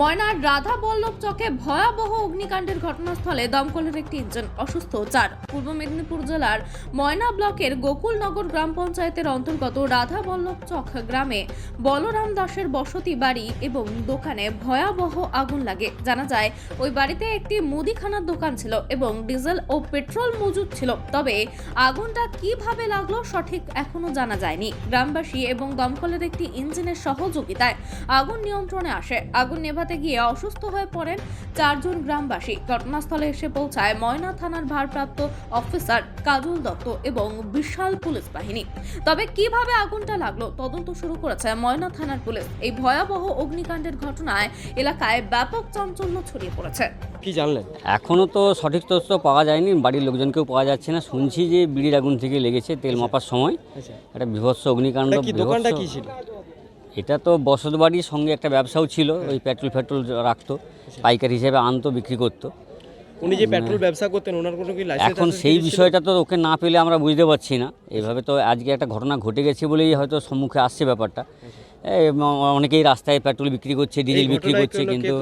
ময়নার রাধা বল্লভ চকে ভয়াবহ অগ্নিকাণ্ডের ঘটনাস্থলে দমকলের একটি ইঞ্জিন অসুস্থ চার। পূর্ব মেদিনীপুর জেলার ময়না ব্লকের গোকুলনগর গ্রাম পঞ্চায়েতের অন্তর্গত রাধা বল্লভ চক গ্রামে বলরাম দাসের বসতি বাড়ি এবং দোকানে ভয়াবহ আগুন লাগে। জানা যায়, ওই বাড়িতে একটি মুদিখানার দোকান ছিল এবং ডিজেল ও পেট্রোল মজুদ ছিল। তবে আগুনটা কীভাবে লাগল সঠিক এখনও জানা যায়নি। গ্রামবাসী এবং দমকলের একটি ইঞ্জিনের সহযোগিতায় আগুন নিয়ন্ত্রণে আসে। আগুন নেভাতে গিয়ে অসুস্থ হয়ে পড়েন চারজন গ্রামবাসী। ঘটনাস্থলে এসে পৌঁছায় ময়না থানার ভারপ্রাপ্ত অফিসার কাজল দত্ত এবং বিশাল পুলিশ বাহিনী। তবে কীভাবে আগুনটা লাগল তদন্ত শুরু করেছে ময়না থানার পুলিশ। এই ভয়াবহ অগ্নিকাণ্ডের ঘটনায় এলাকায় ব্যাপক চাঞ্চল্য ছড়িয়ে পড়েছে। কি জানলেন? এখনও তো সঠিক তথ্য পাওয়া যায়নি বাড়ির লোকজনকেও পাওয়া যাচ্ছে না। শুনছি যে বিড়ির আগুন থেকে লেগেছে তেল মাপার সময়। আচ্ছা। একটা বিভৎস অগ্নিকাণ্ড দোকানটা বীভৎস- কি ছিল? এটা তো বসতবাড়ির সঙ্গে একটা ব্যবসাও ছিল ওই পেট্রোল ফেট্রোল রাখতো পাইকারি হিসেবে আনতো বিক্রি করতো। উনি যে পেট্রোল ব্যবসা করতেন ওনার কোনো কি লাইসেন্স এখন সেই বিষয়টা তো ওকে না পেলে আমরা বুঝতে পারছি না। এভাবে তো আজকে একটা ঘটনা ঘটে গেছে বলেই হয়তো সম্মুখে আসছে ব্যাপারটা। অনেকেই রাস্তায় পেট্রোল বিক্রি করছে ডিজেল বিক্রি করছে কিন্তু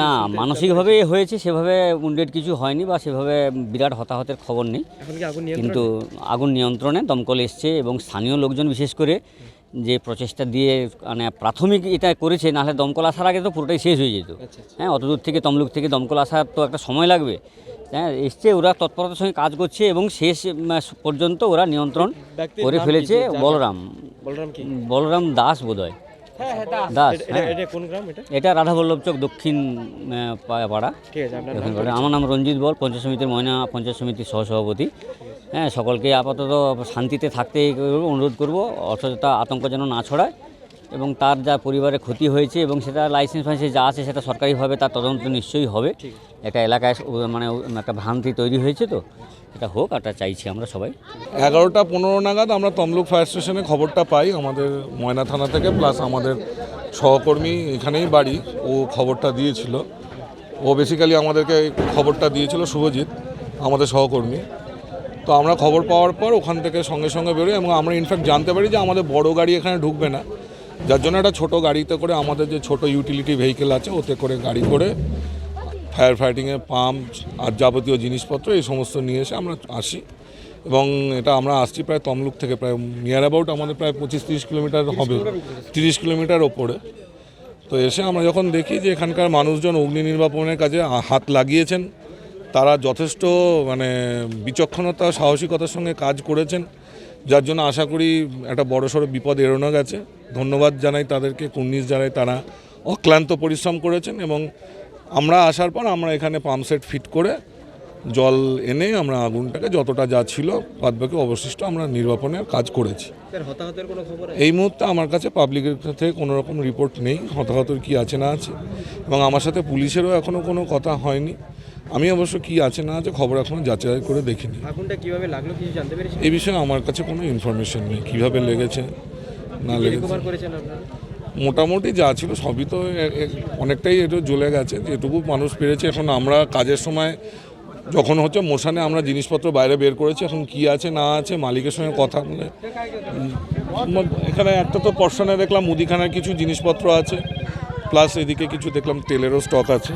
না মানসিকভাবে হয়েছে সেভাবে উন্ডেড কিছু হয়নি বা সেভাবে বিরাট হতাহতের খবর নেই। কিন্তু আগুন নিয়ন্ত্রণে দমকল এসছে এবং স্থানীয় লোকজন বিশেষ করে যে প্রচেষ্টা দিয়ে মানে প্রাথমিক এটা করেছে নাহলে দমকল আসার আগে তো পুরোটাই শেষ হয়ে যেত। আচ্ছা আচ্ছা। হ্যাঁ অত দূর থেকে তমলুক থেকে দমকল আসার তো একটা সময় লাগবে। হ্যাঁ এসছে ওরা তৎপরতার সঙ্গে কাজ করছে এবং শেষ পর্যন্ত ওরা নিয়ন্ত্রণ করে ফেলেছে বলরাম। বলরাম বলরাম দাস বোধহয়। দাস। এটা- হ্যাঁ। এটা কোন গ্রাম এটা? এটা রাধাবল্লভ চক দক্ষিণ পাড়া। আমার নাম রঞ্জিত বল পঞ্চায়েত সমিতির ময়না পঞ্চায়েত সমিতির সহসভাপতি। হ্যাঁ সকলকে আপাতত শান্তিতে থাকতে অনুরোধ করব অসচেতা আতঙ্ক যেন না ছড়ায় এবং তার যা পরিবারে ক্ষতি হয়েছে এবং সেটা লাইসেন্স ফাইসেন্স যা আছে সেটা সরকারিভাবে তার তদন্ত নিশ্চয়ই হবে। একটা এলাকায় মানে একটা ভ্রান্তি তৈরি হয়েছে তো এটা হোক এটা চাইছি আমরা সবাই। এগারোটা পনেরো নাগাদ আমরা তমলুক ফায়ার স্টেশনে খবরটা পাই আমাদের ময়না থানা থেকে প্লাস আমাদের সহকর্মী এখানেই বাড়ি ও খবরটা দিয়েছিল। ও বেসিক্যালি আমাদেরকে খবরটা দিয়েছিল শুভজিৎ আমাদের সহকর্মী। তো আমরা খবর পাওয়ার পর ওখান থেকে সঙ্গে সঙ্গে বেরোই এবং আমরা ইনফ্যাক্ট জানতে পারি যে আমাদের বড় গাড়ি এখানে ঢুকবে না। যার জন্য একটা ছোটো গাড়িতে করে আমাদের যে ছোট ইউটিলিটি ভেহিকেল আছে ওতে করে গাড়ি করে ফায়ার ফাইটিংয়ের পাম্প আর যাবতীয় জিনিসপত্র এই সমস্ত নিয়ে এসে আমরা আসি এবং এটা আমরা আসছি প্রায় তমলুক থেকে প্রায় নিয়ার অ্যাবাউট আমাদের প্রায় পঁচিশ তিরিশ কিলোমিটার হবে। তিরিশ কিলোমিটার ওপরে। তো এসে আমরা যখন দেখি যে এখানকার মানুষজন অগ্নি নির্বাপনের কাজে হাত লাগিয়েছেন তারা যথেষ্ট মানে বিচক্ষণতা সাহসিকতার সঙ্গে কাজ করেছেন যার জন্য আশা করি একটা বড়সড় বিপদ এড়ানো গেছে। ধন্যবাদ জানাই তাদেরকে কুর্নিশ জানাই তারা অক্লান্ত পরিশ্রম করেছেন এবং আমরা আসার পর আমরা এখানে পাম্প সেট ফিট করে জল এনে আমরা আগুনটাকে যতটা যা ছিল বাদবাকি অবশিষ্ট আমরা নির্বাপনের কাজ করেছি? এই মুহূর্তে আমার কাছে পাবলিকের থেকে কোনো রকম রিপোর্ট নেই হতাহতর কি আছে না আছে এবং আমার সাথে পুলিশেরও এখনও কোনো কথা হয়নি। আমি অবশ্য কি আছে না আছে খবর এখনও যাচাই করে দেখিনি। আগুনটা কীভাবে লাগল কিছু জানতে পেরেছেন এই বিষয়ে আমার কাছে কোনো ইনফরমেশন নেই কীভাবে লেগেছে না লেগেছে। করেছেন আপনারা? মোটামুটি যা ছিল সবই তো অনেকটাই একটু জ্বলে গেছে যেটুকু মানুষ পেরেছে। এখন আমরা কাজের সময় যখন হচ্ছে মোশানে আমরা জিনিসপত্র বাইরে বের করেছি এখন কি আছে না আছে মালিকের সঙ্গে কথা বলে। এখানে একটা তো পর্শনে দেখলাম মুদিখানার কিছু জিনিসপত্র আছে প্লাস এদিকে কিছু দেখলাম তেলেরও স্টক আছে।